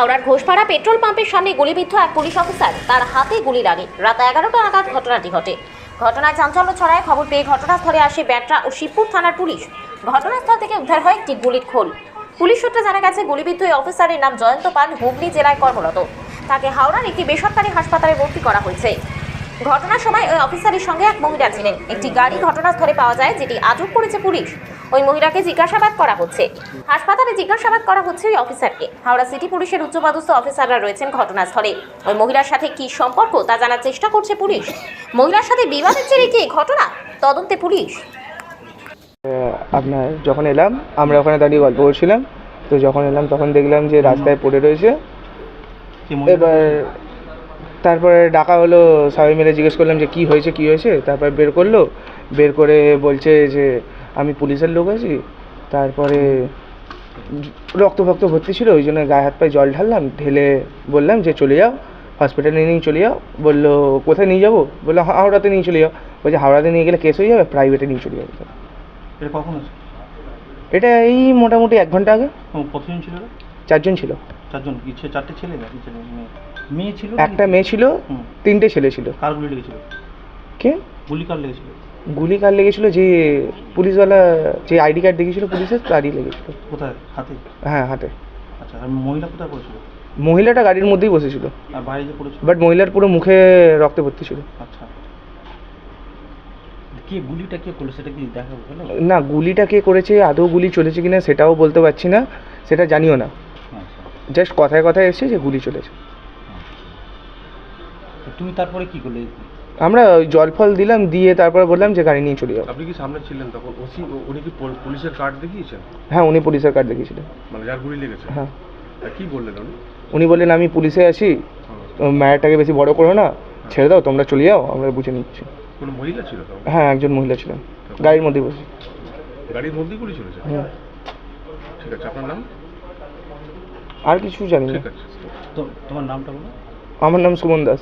হাওড়ার ঘোষপাড়া পেট্রোল পাম্পের সামনে গুলিবিদ্ধ এক পুলিশ অফিসার। তার হাতে গুলি লাগে। রাত এগারোটা নাগাদ ঘটনাটি ঘটে। ঘটনায় চাঞ্চল্য ছড়ায় খবর পেয়ে ঘটনাস্থলে আসে ব্যাটরা ও শিবপুর থানার পুলিশ। ঘটনাস্থল থেকে উদ্ধার হয় একটি গুলির খোল। পুলিশ সূত্রে জানা গেছে, গুলিবিদ্ধ এই অফিসারের নাম জয়ন্ত পাল, হুগলি জেলায় কর্মরত। তাকে হাওড়ার একটি বেসরকারি হাসপাতালে ভর্তি করা হয়েছে। ঘটনার সময় ওই অফিসারের সঙ্গে এক মহিলা ছিলেন। একটি গাড়ি ঘটনাস্থলে পাওয়া যায় যেটি আটক করেছে পুলিশ। ওই মহিলাকে জিজ্ঞাসাবাদ করা হচ্ছে। হাসপাতালে জিজ্ঞাসাবাদ করা হচ্ছে ওই অফিসারকে। হাওড়া সিটি পুলিশের উচ্চপদস্থ অফিসাররা রয়েছেন ঘটনাস্থলে। ওই মহিলার সাথে কি সম্পর্ক তা জানার চেষ্টা করছে পুলিশ। মহিলার সাথে বিবাদের জেরে কি ঘটনা? তদন্তে পুলিশ। আপনার যখন এলাম আমরা ওখানে দাঁড়িয়ে গল্প করছিলাম। তো যখন এলাম তখন দেখলাম যে রাস্তায় পড়ে রয়েছে। এবার তারপরে ডাকা হলো সবাই মিলে জিজ্ঞেস করলাম যে কি হয়েছে কি হয়েছে? তারপর বের করল বের করে বলছে যে আমি পুলিশের লোক আছি। তারপরে রক্ত ফক্ত ভর্তি ছিল ওই জন্য গায়ে হাত পায়ে জল ঢাললাম ঢেলে বললাম যে চলে যাও হসপিটালে নিয়ে নিয়ে চলে যাও। বলল কোথায় নিয়ে যাব? বলল হাওড়াতে নিয়ে চলে যাও। বলছে হাওড়াতে নিয়ে গেলে কেস হয়ে যাবে প্রাইভেটে নিয়ে চলে যাবে। এটা কখন এটা এই মোটামুটি এক ঘণ্টা আগে। ও, কতজন ছিল? চারজন ছিল। চারজন কি ছে- চারটে ছেলে মেয়ে। মেয়ে ছিল? একটা মেয়ে ছিল হুম। তিনটে ছেলে ছিল। কার গুলি লেগেছিল? কে? গুলি কার লেগেছিল? গুলি কার লেগেছিল? যে পুলিশওয়ালা যে আইডি কার্ড দেখেছিল পুলিশের তারই লেগেছিল। কোথায়? হাতে? হ্যাঁ হাতে। আচ্ছা আর মহিলা কোথায় পড়েছিল? মহিলাটা গাড়ির মধ্যেই বসেছিল। আর বাইরে যে পড়েছিল? বাট মহিলার পুরো মুখে রক্তে ভর্তি ছিল। আচ্ছা। কে গুলিটা কে করল সেটা কি দেখা গেল না গুলিটা কে করেছে আদৌ গুলি চলেছে কিনা সেটাও বলতে পারছি না সেটা জানিও না। জাস্ট কথায় কথায় এসেছে যে গুলি চলেছে। তো তুমি তারপরে কি করলে? আমরা ওই জল ফল দিলাম দিয়ে তারপর বললাম যে গাড়ি নিয়ে চলে যাও আপনি কি সামনে ছিলেন তখন? ওসি উনি কি পুলিশের কার্ড দেখিয়েছেন? হ্যাঁ উনি পুলিশের কার্ড দেখিয়েছিলেন। মানে যার গুলি লেগেছে? হ্যাঁ। আর কি বললেন উনি? উনি বললেন আমি পুলিশে আছি। ম্যাটারটাকে বেশি বড় করো না। ছেড়ে দাও তোমরা চলে যাও আমরা বুঝে নিচ্ছি। কোনো মহিলা ছিল তো হ্যাঁ একজন মহিলা ছিলেন। গাড়ির মধ্যে বসে। গাড়ির মধ্যেই গুলি চলেছে? হুম। ঠিক আছে আপনার নাম? আর কিছু জানি না। তোমার নামটা বলো। আমার নাম সুমন দাস।